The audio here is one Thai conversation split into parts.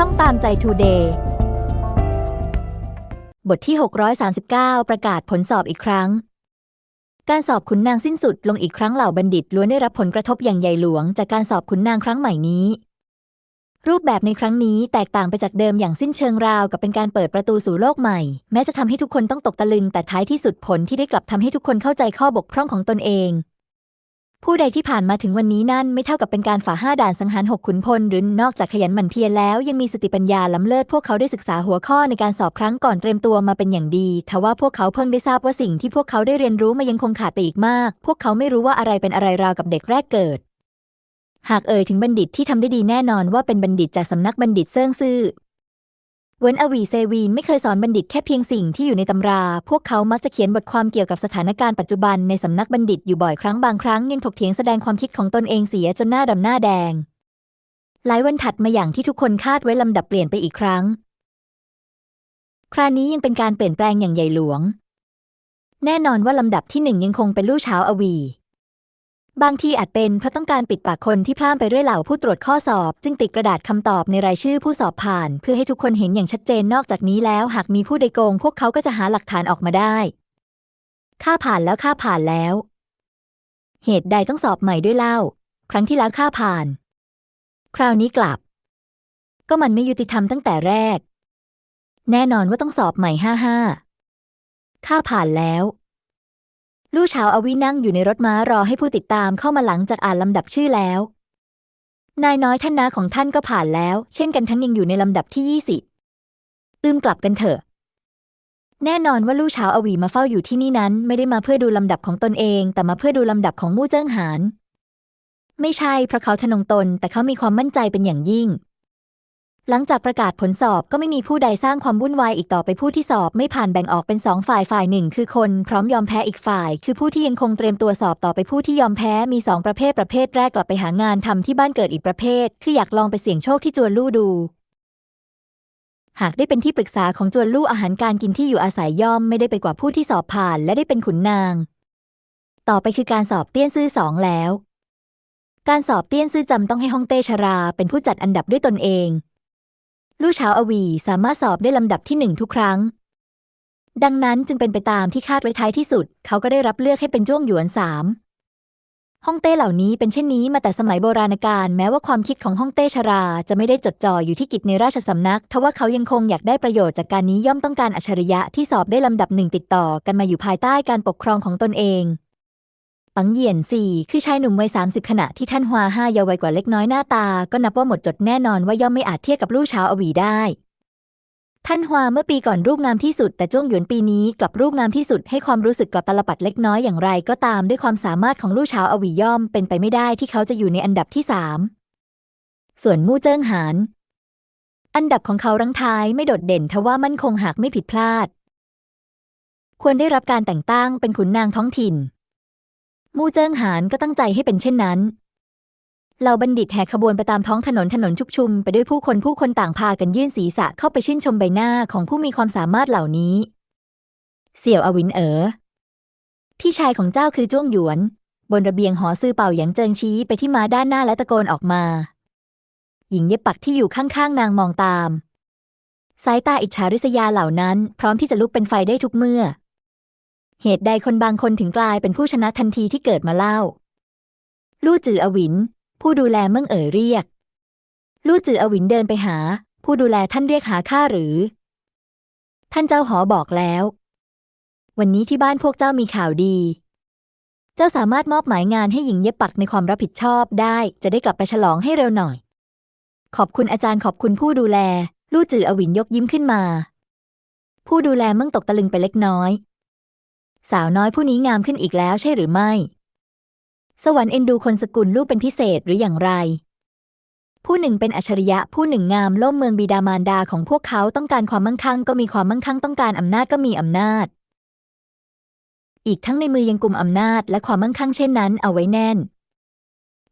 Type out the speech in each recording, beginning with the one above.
ช่องตามใจทูเดย์บทที่ 639 ประกาศผลสอบอีกครั้ง การสอบขุนนางสิ้นสุดลงอีกครั้งเหล่าบัณฑิตล้วนได้รับผลกระทบอย่างใหญ่หลวงจากการสอบขุนนางครั้งใหม่นี้ รูปแบบในครั้งนี้แตกต่างไปจากเดิมอย่างสิ้นเชิงราวกับเป็นการเปิดประตูสู่โลกใหม่ แม้จะทำให้ทุกคนต้องตกตะลึงแต่ท้ายที่สุดผลที่ได้กลับทำให้ทุกคนเข้าใจข้อบกพร่องของตนเอง ผู้ใดที่ผ่านมาถึงวันนี้นั่นไม่เท่ากับเป็นการฝ่าห้าด่านสังหารหกขุนพลหรือนอกจากขยันหมั่นเพียรแล้วยังมีสติปัญญาล้ำเลิศพวกเขาได้ศึกษาหัวข้อในการสอบครั้งก่อนเตรียมตัวมาเป็นอย่างดีทว่าพวกเขาเพิ่งได้ทราบว่าสิ่งที่พวกเขาได้เรียนรู้มายังคงขาดไปอีกมาก พวกเขาไม่รู้ว่าอะไรเป็นอะไรราวกับเด็กแรกเกิด หากเอ่ยถึงบัณฑิตที่ทำได้ดีแน่นอนว่าเป็นบัณฑิตจากสำนักบัณฑิตเซิ่งซื่อ เวนอวีเซวีนไม่เคยสอนบัณฑิตแค่เพียงสิ่งที่อยู่ในตำรา พวกเขามักจะเขียนบทความเกี่ยวกับสถานการณ์ปัจจุบันในสำนักบัณฑิตอยู่บ่อยครั้งบางครั้งยังถกเถียงแสดงความคิดของตนเองเสียจนหน้าดำหน้าแดง หลายวันถัดมาอย่างที่ทุกคนคาดไว้ลำดับเปลี่ยนไปอีกครั้ง คราวนี้ยังเป็นการเปลี่ยนแปลงอย่างใหญ่หลวง แน่นอนว่าลำดับที่หนึ่งยังคงเป็นลู่เช้าอวี บางทีอาจเป็นเพราะต้องการปิดปากคนที่พล่ามไปด้วยเหล่าผู้ตรวจข้อสอบ จึงติดกระดาษคำตอบในรายชื่อผู้สอบผ่าน เพื่อให้ทุกคนเห็นอย่างชัดเจนนอกจากนี้แล้ว หากมีผู้ใดโกง พวกเขาก็จะหาหลักฐานออกมาได้ข้าผ่านแล้วข้าผ่านแล้ว เหตุใดต้องสอบใหม่ด้วยเล่า ครั้งที่แล้วข้าผ่าน คราวนี้กลับ ก็มันไม่ยุติธรรมตั้งแต่แรก แน่นอนว่าต้องสอบใหม่ห้าห้าข้าผ่านแล้ว ลู่เช้าอวินั่งอยู่ในรถม้ารอให้ผู้ติดตามเข้ามาหลังจากอ่านลำดับชื่อแล้ว นายน้อยท่านนาของท่านก็ผ่านแล้ว เช่นกันทั้งยังอยู่ในลำดับที่ยี่สิบอืมกลับกันเถอะ แน่นอนว่าลู่เช้าอวีมาเฝ้าอยู่ที่นี่นั้น ไม่ได้มาเพื่อดูลำดับของตนเอง แต่มาเพื่อดูลำดับของมู่เจิ้งหาน ไม่ใช่เพราะเขาทะนงตน แต่เขามีความมั่นใจเป็นอย่างยิ่ง หลังจากประกาศผลสอบก็ไม่มีผู้ใดสร้างความวุ่นวายอีกต่อไปผู้ที่สอบไม่ผ่านแบ่งออกเป็นสองฝ่ายฝ่ายหนึ่งคือคนพร้อมยอมแพ้อีกฝ่าย คือผู้ที่ยังคงเตรียมตัวสอบต่อไปผู้ที่ยอมแพ้มีสองประเภทประเภทแรกกลับไปหางานทำที่บ้านเกิดอีกประเภท คืออยากลองไปเสี่ยงโชคที่จวนลู่ดู หากได้เป็นที่ปรึกษาของจวนลู่อาหารการกินที่อยู่อาศัยย่อมไม่ได้ไปกว่าผู้ที่สอบผ่านและได้เป็นขุนนาง ต่อไปคือการสอบเตี้ยนซื่อสองแล้ว การสอบเตี้ยนซื่อจำต้องให้ฮ่องเต้ชรา เป็นผู้จัดอันดับด้วยตนเอง ลู่เช้าอวีสามารถสอบได้ลำดับที่หนึ่งทุกครั้ง ดังนั้นจึงเป็นไปตามที่คาดไว้ท้ายที่สุด เขาก็ได้รับเลือกให้เป็นจ้วงหยวนสามฮ่องเต้เหล่านี้เป็นเช่นนี้มาแต่สมัยโบราณกาลแม้ว่าความคิดของฮ่องเต้ชราจะไม่ได้จดจ่ออยู่ที่กิจในราชสำนักทว่าเขายังคงอยากได้ประโยชน์จากการนี้ย่อมต้องการอัจฉริยะที่สอบได้ลำดับหนึ่งติดต่อกันมาอยู่ภายใต้การปกครองของตนเอง ปังเหยียนสี่คือชายหนุ่มวัยสามสิบขณะที่ท่านฮวาห้าเยาว์วัยกว่าเล็กน้อยหน้าตา ก็นับว่าหมดจดแน่นอนว่าย่อมไม่อาจเทียบกับลู่เช้าอวีได้ ท่านฮวาเมื่อปีก่อนรูปงามที่สุด แต่จ้วงหยวนปีนี้กลับรูปงามที่สุดให้ความรู้สึกกลับตลปัดเล็กน้อยอย่างไร ก็ตามด้วยความสามารถของลู่เช้าอวีย่อมเป็นไปไม่ได้ที่เขาจะอยู่ในอันดับที่สามส่วนมู่เจิ้งหานอันดับของเขารังท้ายไม่โดดเด่นทว่ามั่นคงหากไม่ผิดพลาด ควรได้รับการแต่งตั้งเป็นขุนนางท้องถิ่น มู่เจิ้งหานก็ตั้งใจให้เป็นเช่นนั้นเหล่าบัณฑิตแห่ขบวนไปตามท้องถนนถนนชุกชุม ไปด้วยผู้คนผู้คนต่างพากันยื่นศีรษะเข้าไปชื่นชมใบหน้าของผู้มีความสามารถเหล่านี้ เสี่ยวอวินเอ๋อพี่ชายของเจ้าคือจ้วงหยวน บนระเบียงหอซื่อเป่าหยางเจิงชี้ไปที่ม้าด้านหน้าและตะโกนออกมา หญิงเย็บปักที่อยู่ข้างๆนางมองตาม สายตาอิจฉาริษยาเหล่านั้น พร้อมที่จะลุกเป็นไฟได้ทุกเมื่อ เหตุใดคนบางคนถึงกลายเป็นผู้ชนะทันทีที่เกิดมาเล่า ลู่จืออวิน ผู้ดูแลเมืองเอ๋ยเรียก ลู่จืออวินเดินไปหา ผู้ดูแลท่านเรียกหาข้าหรือ ท่านเจ้าหอบอกแล้ว วันนี้ที่บ้านพวกเจ้ามีข่าวดี เจ้าสามารถมอบหมายงานให้หญิงเย็บปักในความรับผิดชอบได้ จะได้กลับไปฉลองให้เร็วหน่อย ขอบคุณอาจารย์ขอบคุณผู้ดูแล ลู่จืออวินยกยิ้มขึ้นมา ผู้ดูแลเมืองตกตะลึงไปเล็กน้อย สาวน้อยผู้นี้งามขึ้นอีกแล้วใช่หรือไม่ สวรรค์เอ็นดูคนสกุลลูกเป็นพิเศษหรืออย่างไร ผู้หนึ่งเป็นอัจฉริยะผู้หนึ่งงามล่มเมืองบิดามารดาของพวกเขาต้องการความมั่งคั่งก็มีความมั่งคั่งต้องการอำนาจก็มีอำนาจ อีกทั้งในมือยังกลุ่มอำนาจและความมั่งคั่งเช่นนั้นเอาไว้แน่น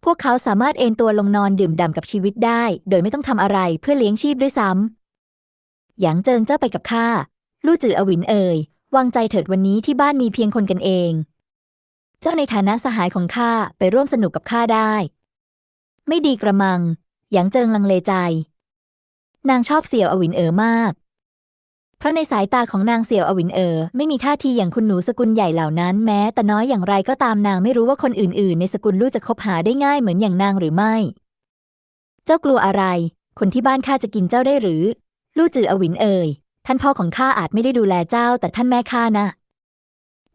พวกเขาสามารถเอนตัวลงนอนดื่มด่ำกับชีวิตได้ โดยไม่ต้องทำอะไรเพื่อเลี้ยงชีพด้วยซ้ำหยางเจิงเจ้าไปกับข้าลู่จืออวินเอ่ย วางใจเถิดวันนี้ที่บ้านมีเพียงคนกันเอง เจ้าในฐานะสหายของข้าไปร่วมสนุกกับข้าได้ ไม่ดีกระมัง หยางเจิงลังเลใจ นางชอบเสี่ยวอวินเอ๋อมาก เพราะในสายตาของนางเสี่ยวอวินเอ๋อไม่มีท่าทีอย่างคุณหนูสกุลใหญ่เหล่านั้นแม้ แต่น้อยอย่างไรก็ตามนางไม่รู้ว่าคนอื่น ๆ ในสกุลลู่จะคบหาได้ง่ายเหมือนอย่างนางหรือไม่ เจ้ากลัวอะไร คนที่บ้านข้าจะกินเจ้าได้หรือ ลู่จืออวินเอ๋ย ท่านพ่อของข้าอาจไม่ได้ดูแลเจ้า แต่ท่านแม่ข้านะ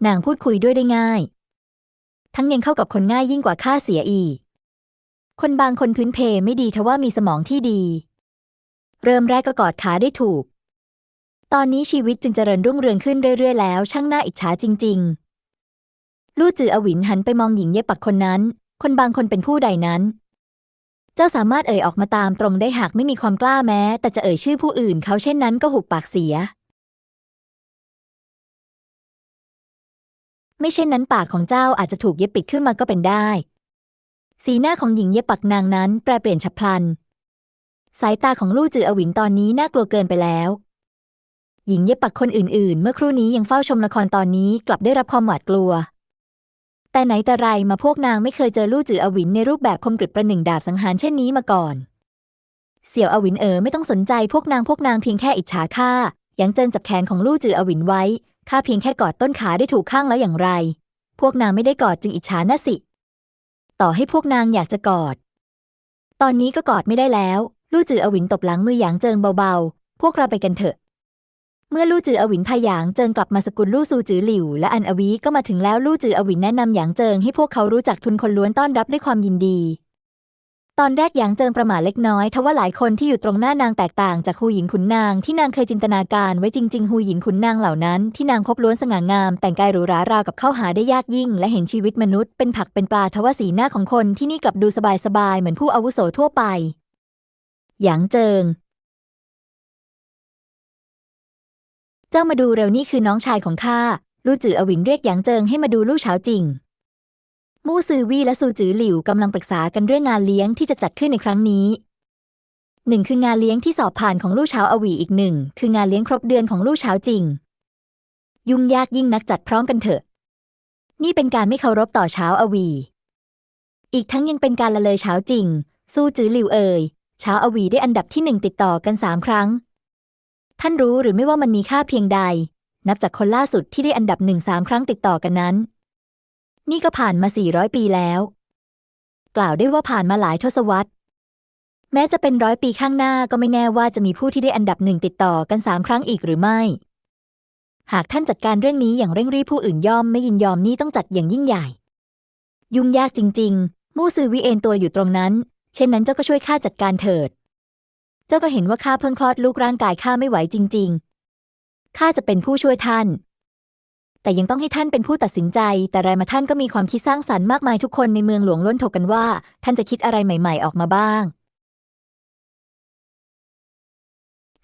นางพูดคุยด้วยได้ง่าย ทั้งยังเข้ากับคนง่ายยิ่งกว่าข้าเสียอีก คนบางคนพื้นเพไม่ดีทว่ามีสมองที่ดี เริ่มแรกก็กอดขาได้ถูก ตอนนี้ชีวิตจึงเจริญรุ่งเรืองขึ้นเรื่อยๆแล้ว ช่างน่าอิจฉาจริง ๆ ลู่จืออวินหันไปมองหญิงเย็บปักคนนั้น คนบางคนเป็นผู้ใดนั้น จ้าสามารถเอ่ยออกมาตามตรงได้หากไม่มีความกล้าแม้ แต่จะเอ่ยชื่อผู้อื่นเขาเช่นนั้นก็หุบปากเสีย ไม่เช่นนั้นปากของเจ้าอาจจะถูกเย็บปิดขึ้นมาก็เป็นได้ สีหน้าของหญิงเย็บปักนางนั้นแปรเปลี่ยนฉับพลัน สายตาของลู่จืออวินตอนนี้น่ากลัวเกินไปแล้ว หญิงเย็บปักคนอื่นๆ เมื่อครู่นี้ยังเฝ้าชมละครตอนนี้กลับได้รับความหวาดกลัว แต่ไหนแต่ไรมาพวกนางไม่เคยเจอลู่จืออวินในรูปแบบคมกริบประหนึ่งดาบสังหารเช่นนี้มาก่อน เสี่ยวอวินเอ๋อไม่ต้องสนใจพวกนางพวกนางเพียงแค่อิจฉาข้ายังเจินจับแขนของลู่จืออวินไว้ข้าเพียงแค่กอดต้นขาได้ถูกข้างแล้วอย่างไร พวกนางไม่ได้กอดจึงอิจฉาน่ะสิ ต่อให้พวกนางอยากจะกอด ตอนนี้ก็กอดไม่ได้แล้ว ลู่จืออวินตบหลังมือหยางเจิงเบาๆ พวกเราไปกันเถอะ เมื่อลู่จืออวินพาหยางเจิงกลับมาสกุลลู่ซูจือหลิว และอันอวีก็มาถึงแล้วลู่จืออวินแนะนำหยางเจิงให้พวกเขารู้จักทุนคนล้วนต้อนรับด้วยความยินดี ตอนแรกหยางเจิงประหม่าเล็กน้อยทว่าหลายคนที่อยู่ตรงหน้านางแตกต่างจากฮูหญิงขุนนางที่นางเคยจินตนาการไว้จริง ๆ ฮูหญิงขุนนางเหล่านั้นที่นางพบล้วนสง่างาม แต่งกายหรูหราราวกับเข้าหาได้ยากยิ่ง และเห็นชีวิตมนุษย์เป็นผักเป็นปลาทว่าสีหน้าของคนที่นี่กลับดูสบายๆเหมือนผู้อาวุโสทั่วไปหยางเจิง เจ้ามาดูเร็วนี่คือน้องชายของข้าลู่จืออวินเรียกหยางเจิงให้มาดูลู่เฉาจริง มู่ซือวี่และซูจือหลิวกำลังปรึกษากันเรื่องงานเลี้ยงที่จะจัดขึ้นในครั้งนี้หนึ่งคืองานเลี้ยงที่สอบผ่านของลู่เฉาอวีอีกหนึ่งคืองานเลี้ยงครบเดือนของลู่เฉาจริง ยุ่งยากยิ่งนักจัดพร้อมกันเถอะ นี่เป็นการไม่เคารพต่อเช้าอวี อีกทั้งยังเป็นการละเลยเช้าจริง สู้จือหลิวเอ่ยเช้าอวีได้อันดับที่หนึ่งติดต่อกันสามครั้ง ท่านรู้หรือไม่ว่ามันมีค่าเพียงใด นับจากคนล่าสุดที่ได้อันดับหนึ่งสามครั้งติดต่อกันนั้น นี่ก็ผ่านมา 400 ปีแล้ว กล่าวได้ว่าผ่านมาหลายทศวรรษ แม้จะเป็นร้อยปีข้างหน้าก็ไม่แน่ว่าจะมีผู้ที่ได้อันดับหนึ่งติดต่อกันสามครั้งอีกหรือไม่ หากท่านจัดการเรื่องนี้อย่างเร่งรีบผู้อื่นย่อมไม่ยินยอมนี่ต้องจัดอย่างยิ่งใหญ่ ยุ่งยากจริง ๆ มู่ซือวิเอนตัวอยู่ตรงนั้น เช่นนั้นเจ้าก็ช่วยข้าจัดการเถิด เจ้าก็เห็นว่าข้าเพิ่งคลอดลูกร่างกายข้าไม่ไหวจริง ๆ ข้าจะเป็นผู้ช่วยท่าน แต่ยังต้องให้ท่านเป็นผู้ตัดสินใจ แต่รายมาท่านก็มีความคิดสร้างสรรค์มากมายทุกคนในเมืองหลวงล้นถกกันว่า ท่านจะคิดอะไรใหม่ ๆ ออกมาบ้าง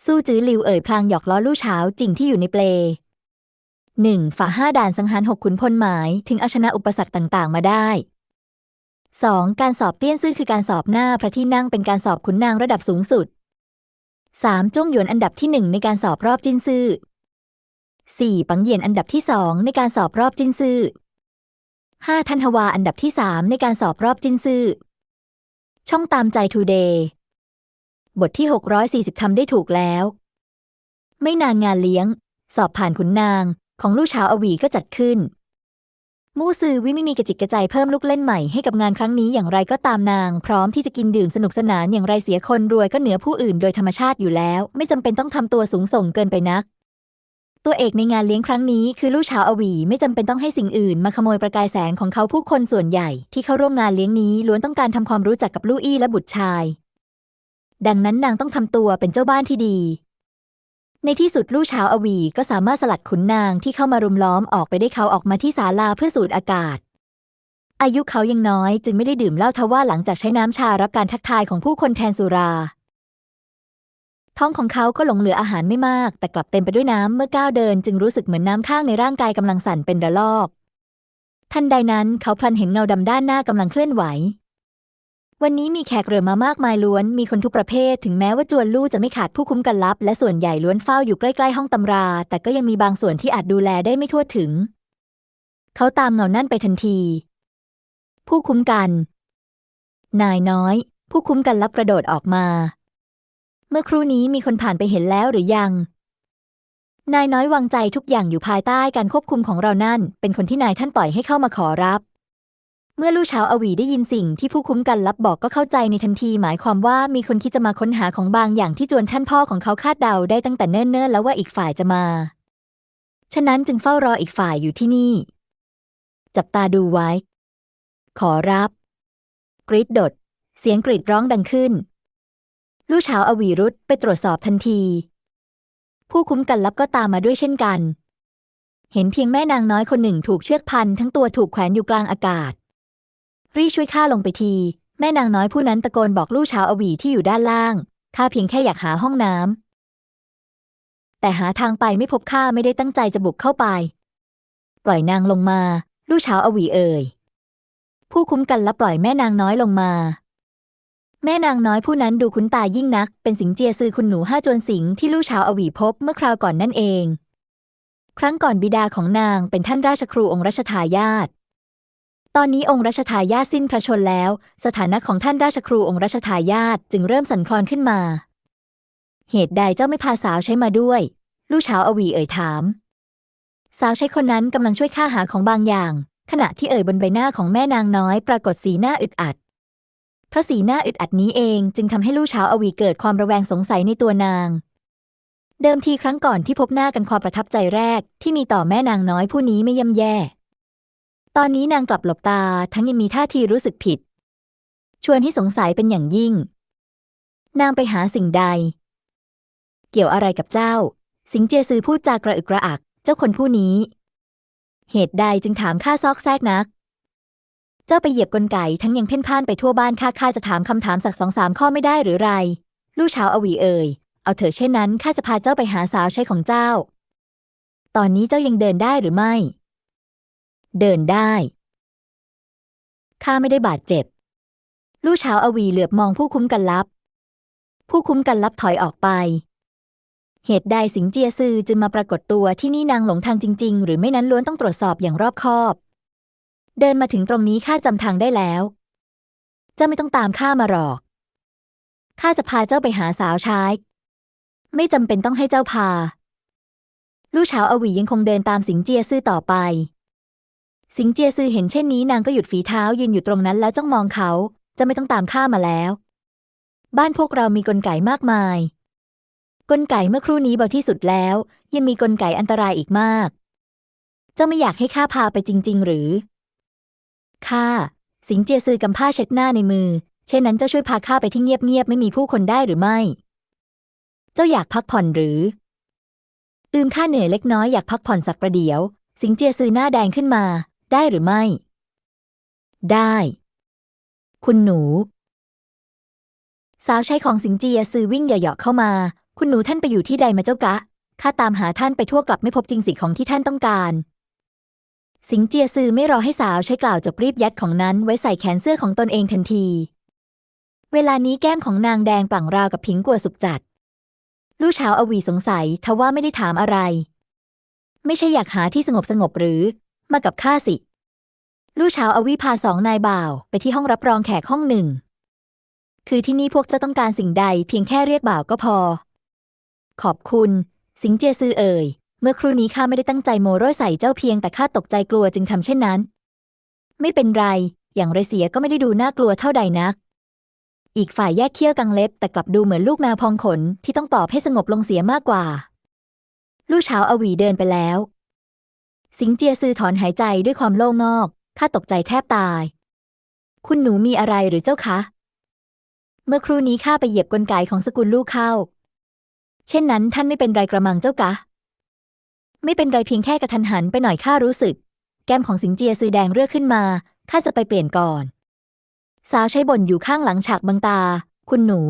สู้จื้อหลิวเอ่ยพลางหยอกล้อลู่เช้าจริงที่อยู่ในเปลหนึ่งฝ่าห้าด่านสังหารหกขุนพลหมายถึงเอาชนะอุปสรรคต่างๆ มาได้ 2. การสอบเตี้ยนซื่อคือการสอบหน้าพระที่นั่งเป็นการสอบขุนนางระดับสูงสุด 3. จงหยวนอันดับที่ 1 ในการสอบรอบจินซื่อ 4. ปังเยียนอันดับที่ 2 ในการสอบรอบจินซื่อ 5. ทันฮวาอันดับที่ 3 ในการสอบรอบจินซื่อ ช่องตามใจทูเดย์บทที่ 640ทำได้ถูกแล้ว ไม่นานงานเลี้ยง สอบผ่านขุนนางของลู่เช้าอวีก็จัดขึ้น มู่ซือวิไม่มีกระจิกกระใจเพิ่มลูกเล่นใหม่ให้กับงานครั้งนี้อย่างไรก็ตามนาง พร้อมที่จะกินดื่มสนุกสนานอย่างไรเสียคนรวยก็เหนือผู้อื่นโดยธรรมชาติอยู่แล้ว ไม่จำเป็นต้องทำตัวสูงส่งเกินไปนัก ตัวเอกในงานเลี้ยงครั้งนี้คือลู่เช้าอวีไม่จำเป็นต้องให้สิ่งอื่นมาขโมยประกายแสงของเขาผู้คนส่วนใหญ่ ที่เข้าร่วมงานเลี้ยงนี้ล้วนต้องการทำความรู้จักกับลู่อี้และบุตรชาย ดังนั้นนางต้องทำตัวเป็นเจ้าบ้านที่ดี ในที่สุดลู่เช้าอวีก็สามารถสลัดขุนนางที่เข้ามารุมล้อมออกไปได้เขาออกมาที่ศาลาเพื่อสูดอากาศ อายุเขายังน้อยจึงไม่ได้ดื่มเหล้าทว่าหลังจากใช้น้ำชารับการทักทายของผู้คนแทนสุรา ท้องของเขาก็หลงเหลืออาหารไม่มาก แต่กลับเต็มไปด้วยน้ำเมื่อก้าวเดิน จึงรู้สึกเหมือนน้ำข้างในร่างกายกำลังสั่นเป็นระลอก ทันใดนั้นเขาพลันเห็นเงาดำด้านหน้ากำลังเคลื่อนไหว วันนี้มีแขกเรือมามากมายล้วน มีคนทุกประเภท ถึงแม้ว่าจวนลู่จะไม่ขาดผู้คุ้มกันลับ และส่วนใหญ่ล้วนเฝ้าอยู่ใกล้ๆห้องตำรา แต่ก็ยังมีบางส่วนที่อาจดูแลได้ไม่ทั่วถึง เขาตามเงานั่นไปทันที ผู้คุ้มกัน นายน้อย ผู้คุ้มกันลับกระโดดออกมา เมื่อครู่นี้มีคนผ่านไปเห็นแล้วหรือยัง นายน้อยวางใจทุกอย่างอยู่ภายใต้การควบคุมของเรานั่น เป็นคนที่นายท่านปล่อยให้เข้ามาขอรับ เมื่อลู่เช้าอวีได้ยินสิ่งที่ผู้คุ้มกันลับบอกก็เข้าใจในทันที หมายความว่ามีคนที่จะมาค้นหาของบางอย่างที่จวนท่านพ่อของเขาคาดเดาได้ตั้งแต่เนิ่นๆแล้วว่าอีกฝ่ายจะมา ฉะนั้นจึงเฝ้ารออีกฝ่ายอยู่ที่นี่ จับตาดูไว้ ขอรับ กรีดดด เสียงกรีดร้องดังขึ้น ลู่เช้าอวีรุธไปตรวจสอบทันที ผู้คุ้มกันลับก็ตามมาด้วยเช่นกัน เห็นเพียงแม่นางน้อยคนหนึ่งถูกเชือกพันทั้งตัวถูกแขวนอยู่กลางอากาศ รีช่วยข้าลงไปที แม่นางน้อยผู้นั้นตะโกนบอกลู่เช้าอวีที่อยู่ด้านล่าง ข้าเพียงแค่อยากหาห้องน้ำแต่หาทางไปไม่พบข้าไม่ได้ตั้งใจจะบุกเข้าไป ปล่อยนางลงมา ลู่เช้าอวีเอ่ย ผู้คุ้มกันลับปล่อยแม่นางน้อยลงมาแม่นางน้อยผู้นั้นดูคุ้นตายิ่งนัก เป็นสิงเจียซือคุณหนูห้าจวนสิงที่ลู่เช้าอวีพบเมื่อคราวก่อนนั่นเอง ครั้งก่อนบิดาของนางเป็นท่านราชครูองค์รัชทายาท ตอนนี้องค์รัชทายาทสิ้นพระชนแล้ว สถานะของท่านราชครูองค์รัชทายาทจึงเริ่มสั่นคลอนขึ้นมา เหตุใดเจ้าไม่พาสาวใช้มาด้วย ลู่เช้าอวีเอ่ยถาม สาวใช้คนนั้นกำลังช่วยข้าหาของบางอย่าง ขณะที่เอ่ยบนใบหน้าของแม่นางน้อยปรากฏสีหน้าอึดอัดเพราะสีหน้าอึดอัดนี้เองจึงทำให้ลู่เช้าอวีเกิดความระแวงสงสัยในตัวนาง เดิมทีครั้งก่อนที่พบหน้ากันความประทับใจแรกที่มีต่อแม่นางน้อยผู้นี้ไม่ย่ำแย่ ตอนนี้นางกลับหลบตาทั้งยังมีท่าทีรู้สึกผิด ชวนให้สงสัยเป็นอย่างยิ่ง นางไปหาสิ่งใด เกี่ยวอะไรกับเจ้า สิงเจยซือพูดจากระอึกระอัก เจ้าคนผู้นี้ เหตุใดจึงถามข้าซอกแซกนัก เจ้าไปเหยียบกลไกทั้งยังเพ่นพ่านไปทั่วบ้านข้าข้าจะถามคำถามสักสองสามข้อไม่ได้หรือไร ลู่เช้าอวีเอ่ยเอาเถอะเช่นนั้นข้าจะพาเจ้าไปหาสาวใช้ของเจ้า ตอนนี้เจ้ายังเดินได้หรือไม่ เดินได้ข้าไม่ได้บาดเจ็บ ลู่เช้าอวีเหลือบมองผู้คุ้มกันลับ ผู้คุ้มกันลับถอยออกไป เหตุใดสิงเจียซือจึงมาปรากฏตัวที่นี่นางหลงทางจริง ๆ หรือไม่นั้นล้วนต้องตรวจสอบอย่างรอบคอบ เดินมาถึงตรงนี้ข้าจำทางได้แล้ว เจ้าไม่ต้องตามข้ามาหรอก ข้าจะพาเจ้าไปหาสาวใช้ ไม่จำเป็นต้องให้เจ้าพา ลู่เช้าอวียังคงเดินตามสิงเจียซื่อต่อไป สิงเจียซือเห็นเช่นนี้นางก็หยุดฝีเท้ายืนอยู่ตรงนั้นแล้วจ้องมองเขา จะไม่ต้องตามข้ามาแล้ว บ้านพวกเรามีกลไกมากมาย กลไกเมื่อครู่นี้เบาที่สุดแล้ว ยังมีกลไกอันตรายอีกมาก เจ้าไม่อยากให้ข้าพาไปจริง ๆ หรือข้าสิงเจียซือกำผ้าเช็ดหน้าในมือ เช่นนั้นเจ้าช่วยพาข้าไปที่เงียบๆไม่มีผู้คนได้หรือไม่ เจ้าอยากพักผ่อนหรืออืมข้าเหนื่อยเล็กน้อยอยากพักผ่อนสักประเดี๋ยว สิงเจียซือหน้าแดงขึ้นมา ได้หรือไม่ ได้ คุณหนู สาวใช้ของสิงเจียซือวิ่งเหยาะเข้ามา คุณหนูท่านไปอยู่ที่ใดมาเจ้ากะ ข้าตามหาท่านไปทั่วกลับไม่พบจริงสิของที่ท่านต้องการ สิงเจียซือไม่รอให้สาวใช้กล่าวจบรีบยัดของนั้นไว้ใส่แขนเสื้อของตนเองทันที เวลานี้แก้มของนางแดงปลั่งราวกับผิงกัวสุกจัด ลู่เช้าอวีสงสัยทว่าไม่ได้ถามอะไร ไม่ใช่อยากหาที่สงบสงบหรือ มากับข้าสิ ลู่เช้าอวีพาสองนายบ่าว ไปที่ห้องรับรองแขกห้องหนึ่ง คือที่นี่พวกเจ้าต้องการสิ่งใดเพียงแค่เรียกบ่าวก็พอ ขอบคุณ สิงเจซือเอ่ย เมื่อครู่นี้ข้าไม่ได้ตั้งใจโมโร่ใส่เจ้าเพียงแต่ข้าตกใจกลัวจึงทำเช่นนั้น ไม่เป็นไร อย่างไรเสียก็ไม่ได้ดูน่ากลัวเท่าใดนัก อีกฝ่ายแยกเขี้ยวกังเล็บ แต่กลับดูเหมือนลูกแมวพองขนที่ต้องปอบให้สงบลงเสียมากกว่า ลู่เช้าอวีเดินไปแล้ว สิงเจียซือถอนหายใจด้วยความโล่งนอกข้าตกใจแทบตาย คุณหนูมีอะไรหรือเจ้าคะ เมื่อครู่นี้ข้าไปเหยียบกลไกของสกุลลูกเข้า เช่นนั้นท่านไม่เป็นไรกระมังเจ้ากะ ไม่เป็นไรเพียงแค่กระทันหันไปหน่อยข้ารู้สึก แก้มของสิงเจียซือแดงเรื่อขึ้นมาข้าจะไปเปลี่ยนก่อน สาวใช้บ่นอยู่ข้างหลังฉากบังตา คุณหนู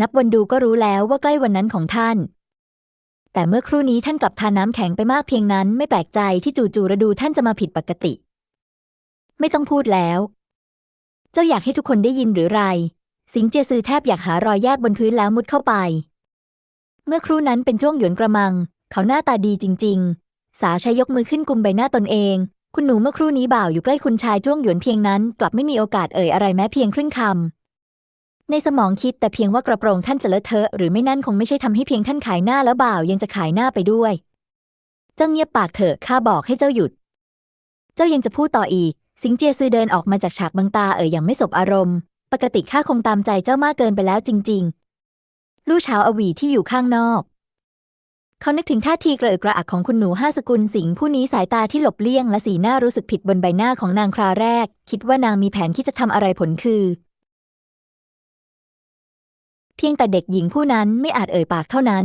นับวันดูก็รู้แล้วว่าใกล้วันนั้นของท่าน แต่เมื่อครู่นี้ท่านกลับทานน้ำแข็งไปมากเพียงนั้นไม่แปลกใจที่จู่ๆระดูท่านจะมาผิดปกติ ไม่ต้องพูดแล้ว เจ้าอยากให้ทุกคนได้ยินหรือไร สิงเจียซือแทบอยากหารอยแยกบนพื้นแล้วมุดเข้าไป เมื่อครู่นั้นเป็นจ้วงหยวนกระมัง เขาหน้าตาดีจริง ๆ สาใช้ยกมือขึ้นกุมใบหน้าตนเอง คุณหนูเมื่อครู่นี้บ่าวอยู่ใกล้คุณชายจ้วงหยวนเพียงนั้น กลับไม่มีโอกาสเอ่ยอะไรแม้เพียงครึ่งคำ ในสมองคิดแต่เพียงว่ากระโปรงท่านจะเลอะเทอะหรือไม่นั่นคงไม่ใช่ทำให้เพียงท่านขายหน้าแล้วบ่าวยังจะขายหน้าไปด้วย เจ้าเงียบปากเถอะข้าบอกให้เจ้าหยุด เจ้ายังจะพูดต่ออีก สิงเจียซือเดินออกมาจากฉากบังตาเอ่ยอย่างไม่สบอารมณ์ ปกติข้าคงตามใจเจ้ามากเกินไปแล้วจริง ๆ ลู่เช้าอวีที่อยู่ข้างนอกเขานึกถึงท่าทีกระอึกกระอักของคุณหนูห้าสกุลสิงห์ผู้นี้สายตาที่หลบเลี่ยงและสีหน้ารู้สึกผิดบนใบหน้าของนางคราแรก คิดว่านางมีแผนที่จะทำอะไรผลคือ เพียงแต่เด็กหญิงผู้นั้นไม่อาจเอ่ยปากเท่านั้น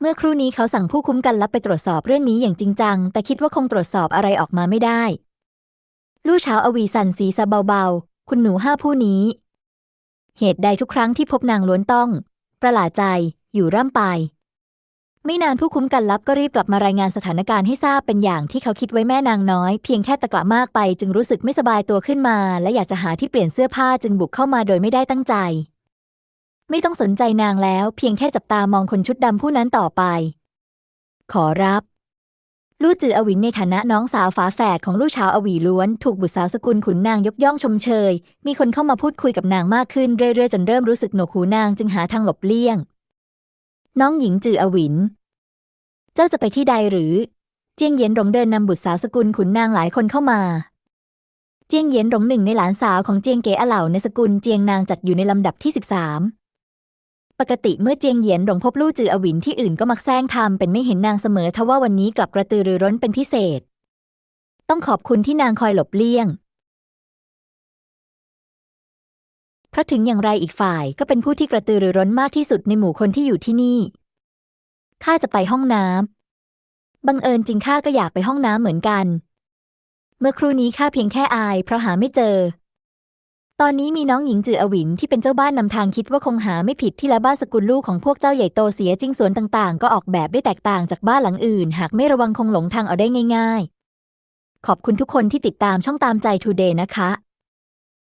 เมื่อครู่นี้เขาสั่งผู้คุ้มกันลับไปตรวจสอบเรื่องนี้อย่างจริงจัง แต่คิดว่าคงตรวจสอบอะไรออกมาไม่ได้ ลู่เช้าอวีสันสีซะเบาๆ คุณหนูห้าผู้นี้ เหตุใดทุกครั้งที่พบนางล้วนต้อง ประหลาดใจ อยู่ร่ำไป ไม่นานผู้คุ้มกันลับก็รีบกลับมารายงานสถานการณ์ให้ทราบเป็นอย่างที่เขาคิดไว้แม่นางน้อย เพียงแค่ตะกละมากไปจึงรู้สึกไม่สบายตัวขึ้นมา และอยากจะหาที่เปลี่ยนเสื้อผ้าจึงบุกเข้ามาโดยไม่ได้ตั้งใจ ไม่ต้องสนใจนางแล้ว เพียงแค่จับตามองคนชุดดำผู้นั้นต่อไป ขอรับ ลู่จืออวินในฐานะน้องสาวฝาแฝดของลู่ชาวอวีล้วน ถูกบุตรสาวสกุลขุนนางยกย่องชมเชย มีคนเข้ามาพูดคุยกับนางมากขึ้นเรื่อยๆจนเริ่มรู้สึกหนวกหูนางจึงหาทางหลบเลี่ยง น้องหญิงจืออวิน เจ้าจะไปที่ใดหรือ เจียงเยียนหลงเดินนำบุตรสาวสกุลขุนนางหลายคนเข้ามาเจียงเยียนหลงหนึ่งในหลานสาวของเจียงเก๋อเหล่าในสกุลเจียงนางจัดอยู่ในลำดับที่สิบสาม ปกติเมื่อเจียงเหยียนหลงพบลู่จืออวินที่อื่นก็มักแซงทำเป็นไม่เห็นนางเสมอทว่าวันนี้กลับกระตือรือร้นเป็นพิเศษ ต้องขอบคุณที่นางคอยหลบเลี่ยง เพราะถึงอย่างไรอีกฝ่ายก็เป็นผู้ที่กระตือรือร้นมากที่สุดในหมู่คนที่อยู่ที่นี่ข้าจะไปห้องน้ำบังเอิญจริงข้าก็อยากไปห้องน้ำเหมือนกัน เมื่อครู่นี้ข้าเพียงแค่อายเพราะหาไม่เจอ ตอนนี้มีน้องหญิงจืออวินที่เป็นเจ้าบ้านนำทางคิดว่าคงหาไม่ผิดที่ละบ้านสกุลลูกของพวกเจ้าใหญ่โตเสียจริงสวนต่างๆ ก็ออกแบบได้แตกต่างจากบ้านหลังอื่น หากไม่ระวังคงหลงทางเอาได้ง่าย ๆ ขอบคุณทุกคนที่ติดตามช่องตามใจทูเดย์นะคะ